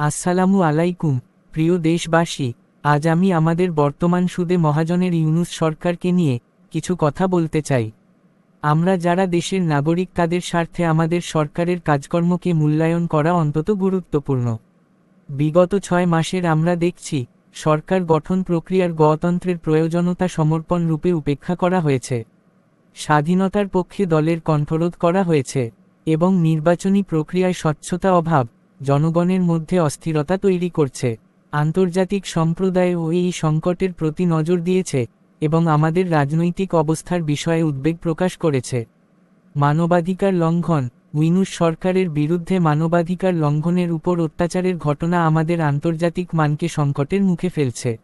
আসসালামু আলাইকুম, প্রিয় দেশবাসী, আজ আমি আমাদের বর্তমান সুদে মহাজনের ইউনুস সরকারকে নিয়ে কিছু কথা বলতে চাই। আমরা যারা দেশের নাগরিক তাদের স্বার্থে আমাদের সরকারের কাজকর্মকে মূল্যায়ন করা অন্তত গুরুত্বপূর্ণ। বিগত ছয় মাসের আমরা দেখছি, সরকার গঠন প্রক্রিয়ার গণতন্ত্রের প্রয়োজনতা সমর্পণ রূপে উপেক্ষা করা হয়েছে। স্বাধীনতার পক্ষে দলের কণ্ঠরোধ করা হয়েছে এবং নির্বাচনী প্রক্রিয়ায় স্বচ্ছতা অভাব জনগণের মধ্যে অস্থিরতা তৈরি করছে। আন্তর্জাতিক সম্প্রদায় ও এই সংকটের প্রতি নজর দিয়েছে এবং আমাদের রাজনৈতিক অবস্থার বিষয়ে উদ্বেগ প্রকাশ করেছে। মানবাধিকার লঙ্ঘন উইনুস সরকারের বিরুদ্ধে মানবাধিকার লঙ্ঘনের উপর অত্যাচারের ঘটনা আমাদের আন্তর্জাতিক মানকে সংকটের মুখে ফেলছে।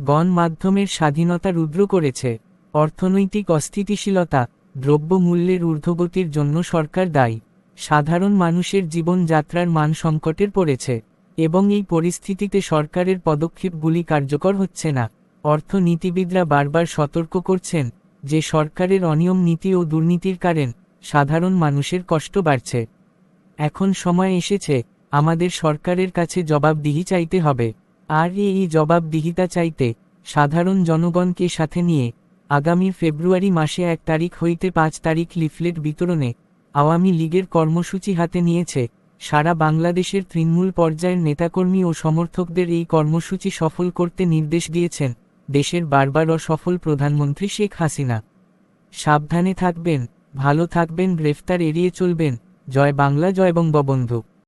গণমাধ্যমের স্বাধীনতা রুদ্র করেছে। অর্থনৈতিক অস্থিতিশীলতা, দ্রব্যমূল্যের ঊর্ধ্বগতির জন্য সরকার দায়ী। সাধারণ মানুষের জীবনযাত্রার মান সংকটের পড়েছে, এবং এই পরিস্থিতিতে সরকারের পদক্ষেপগুলি কার্যকর হচ্ছে না। অর্থনীতিবিদরা বারবার সতর্ক করছেন যে সরকারের অনিয়ম নীতি ও দুর্নীতির কারণ সাধারণ মানুষের কষ্ট বাড়ছে। এখন সময় এসেছে, আমাদের সরকারের কাছে জবাবদিহি চাইতে হবে। আর এই জবাবদিহিতা চাইতে সাধারণ জনগণকে সাথে নিয়ে আগামী ফেব্রুয়ারি মাসে এক তারিখ হইতে পাঁচ তারিখ লিফলেট বিতরণে আওয়ামী লীগের কর্মসূচি হাতে নিয়েছে। সারা বাংলাদেশের তৃণমূল পর্যায়ের নেতাকর্মী ও সমর্থকদের এই কর্মসূচি সফল করতে নির্দেশ দিয়েছেন দেশের বারবার অসফল প্রধানমন্ত্রী শেখ হাসিনা। সাবধানে থাকবেন, ভালো থাকবেন, গ্রেফতার এড়িয়ে চলবেন। জয় বাংলা, জয় এবং বঙ্গবন্ধু।